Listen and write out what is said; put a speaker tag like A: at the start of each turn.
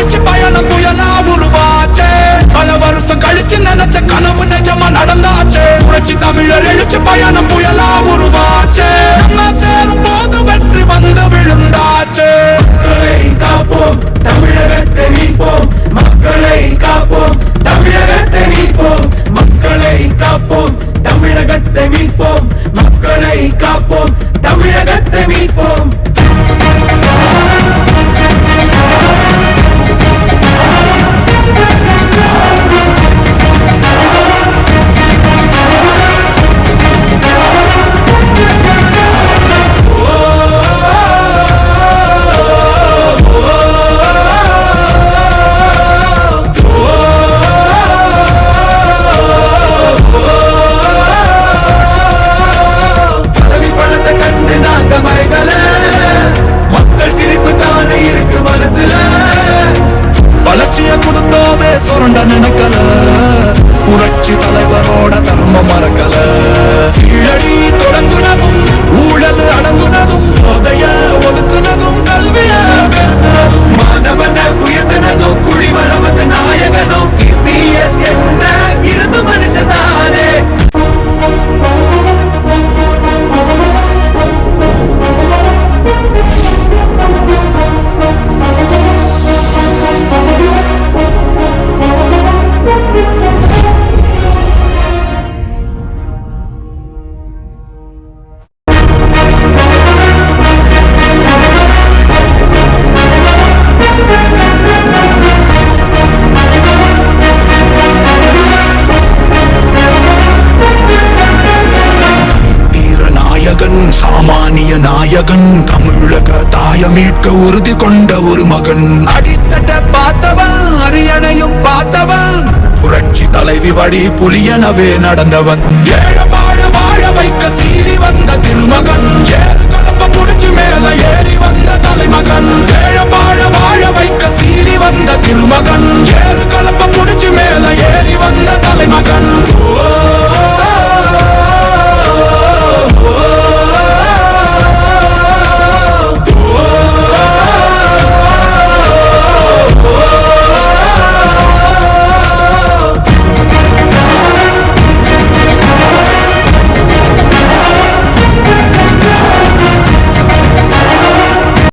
A: தமிழர் பயணம் புயலா உருவாச்சே. பல வருஷம் கழிச்சு நினைச்ச கனவு நிஜமா நடந்தாச்சே. புரட்சி தமிழர் எழுச்சி பயணம் உறுதி கொண்ட ஒரு மகன். அடித்தட்ட பார்த்தவன் அரியணையும் பார்த்தவன். புரட்சி தலைவி வழி புலியனவே நடந்தவன். ஏழபாழ வாழ வைக்க சீறி வந்த திருமகன்.